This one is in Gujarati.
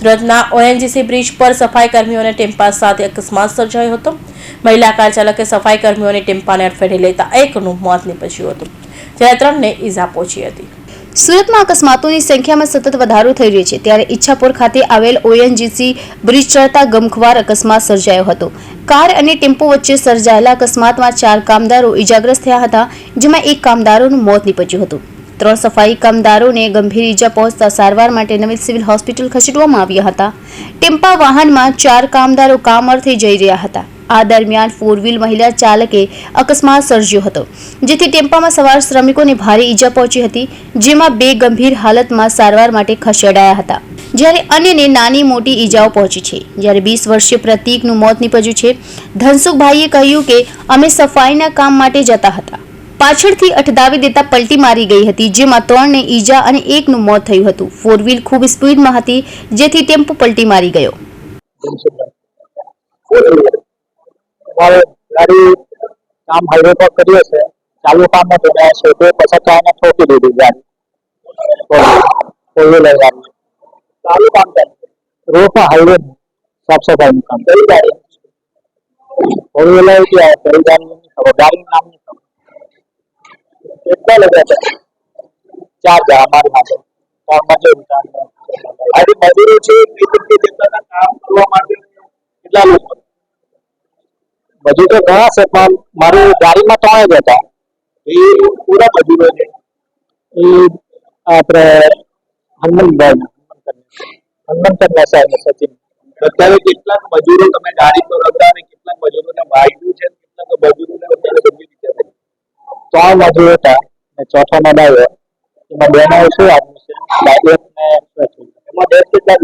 સુરતના ઓએનજીસી બ્રિજ પર સફાઈ કર્મીઓને ટેમ્પા સાથે અકસ્માત સર્જાયો હતો. મહિલા કાર ચાલકે સફાઈ કર્મીઓને ટેમ્પાને અડફેટે લેતા એકનું મોત નીપજ્યું હતું. જ્યારે ત્રણને ઈજા પહોંચી હતી. સુરતમાં અકસ્માતોની સંખ્યામાં સતત વધારો થઈ રહ્યો છે. ત્યારે ઈચ્છાપુર ખાતે આવેલ ઓએનજીસી બ્રિજ ચડતા ગમખવાર અકસ્માત સર્જાયો હતો. કાર અને ટેમ્પો વચ્ચે સર્જાયેલા અકસ્માતમાં ચાર કામદારો ઇજાગ્રસ્ત થયા હતા, જેમાં એક કામદારોનું મોત નીપજ્યું હતું. ત્રણ સફાઈ કામદારોને ગંભીર ઈજા પહોંચતા સારવાર માટે નવી સિવિલ હોસ્પિટલ ખસેડવામાં આવ્યા હતા. ટેમ્પા વાહનમાં ચાર કામદારો કામ અર્થે જઈ રહ્યા હતા. આ દરમિયાન ફોર વ્હીલ મહિલા ચાલકે અકસ્માત સર્જ્યો હતો, જેથી ટેમ્પામાં સવાર શ્રમિકોને ભારે ઈજા પહોંચી હતી, જેમાં બે ગંભીર હાલતમાં સારવાર માટે ખસેડાયા હતા. જ્યારે અન્યને નાની મોટી ઈજાઓ પહોંચી છે. જ્યારે વીસ વર્ષીય પ્રતીકનું મોત નીપજ્યું છે, ધનસુખભાઈએ કહ્યું કે, અમે સફાઈના કામ માટે જતા હતા. પાછળથી અઠદાવી દેતા પલટી મારી ગઈ હતી, જેમાં ત્રણને ઈજા અને એકનું મોત થયું હતું. ફોર વ્હીલ ખૂબ સ્પીડમાં હતી, જેથી ટેમ્પો પલટી મારી ગયો. ગાડી સાફ સફાઈનું છે ચાર જણા અમારી પાસે. ત્રણ મજૂર આજે મજૂરો છે કામ કરવા માટે. કેટલા ઘણા છે, પણ મારું ગાડીમાં ત્રણ જ હતા. એ પૂરા મજૂરો છે. એ આપણે હનુમંતભાઈ હનુમંતર સાહેબ સચિન. અત્યારે કેટલાક મજૂરો તમે ગાડી પર ત્રણ મજૂર હતા. અને ચોથો નડાયો એમાં બે શું આવ્યું છે. એક એમાં ડેથ કેટલા